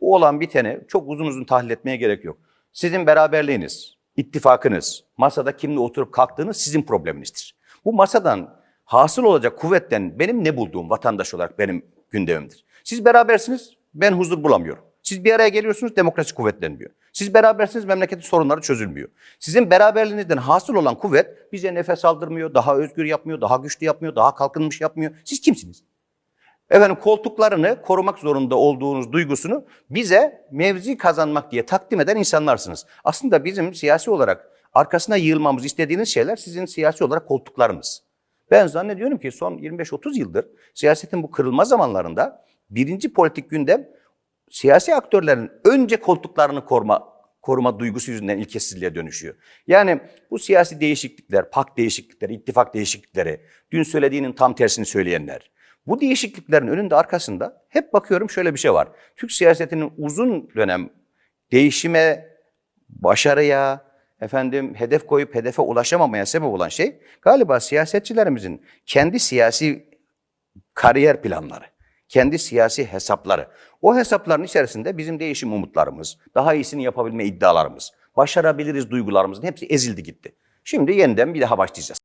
Bu olan biteni çok uzun uzun tahlil etmeye gerek yok. Sizin beraberliğiniz, ittifakınız, masada kimle oturup kalktığınız sizin probleminizdir. Bu masadan hasıl olacak kuvvetten benim ne bulduğum vatandaş olarak benim gündemimdir. Siz berabersiniz, ben huzur bulamıyorum. Siz bir araya geliyorsunuz, demokrasi kuvvetlenmiyor. Siz berabersiniz, memleketin sorunları çözülmüyor. Sizin beraberliğinizden hasıl olan kuvvet bize nefes aldırmıyor, daha özgür yapmıyor, daha güçlü yapmıyor, daha kalkınmış yapmıyor. Siz kimsiniz? Efendim koltuklarını korumak zorunda olduğunuz duygusunu bize mevzi kazanmak diye takdim eden insanlarsınız. Aslında bizim siyasi olarak arkasına yığılmamız istediğiniz şeyler sizin siyasi olarak koltuklarınız. Ben zannediyorum ki son 25-30 yıldır siyasetin bu kırılma zamanlarında birinci politik gündem siyasi aktörlerin önce koltuklarını koruma koruma duygusu yüzünden ilkesizliğe dönüşüyor. Yani bu siyasi değişiklikler, pak değişiklikleri, ittifak değişiklikleri, dün söylediğinin tam tersini söyleyenler. Bu değişikliklerin önünde arkasında hep bakıyorum şöyle bir şey var. Türk siyasetinin uzun dönem değişime, başarıya, efendim hedef koyup hedefe ulaşamamaya sebep olan şey galiba siyasetçilerimizin kendi siyasi kariyer planları, kendi siyasi hesapları. O hesapların içerisinde bizim değişim umutlarımız, daha iyisini yapabilme iddialarımız, başarabiliriz duygularımızın hepsi ezildi gitti. Şimdi yeniden bir daha başlayacağız.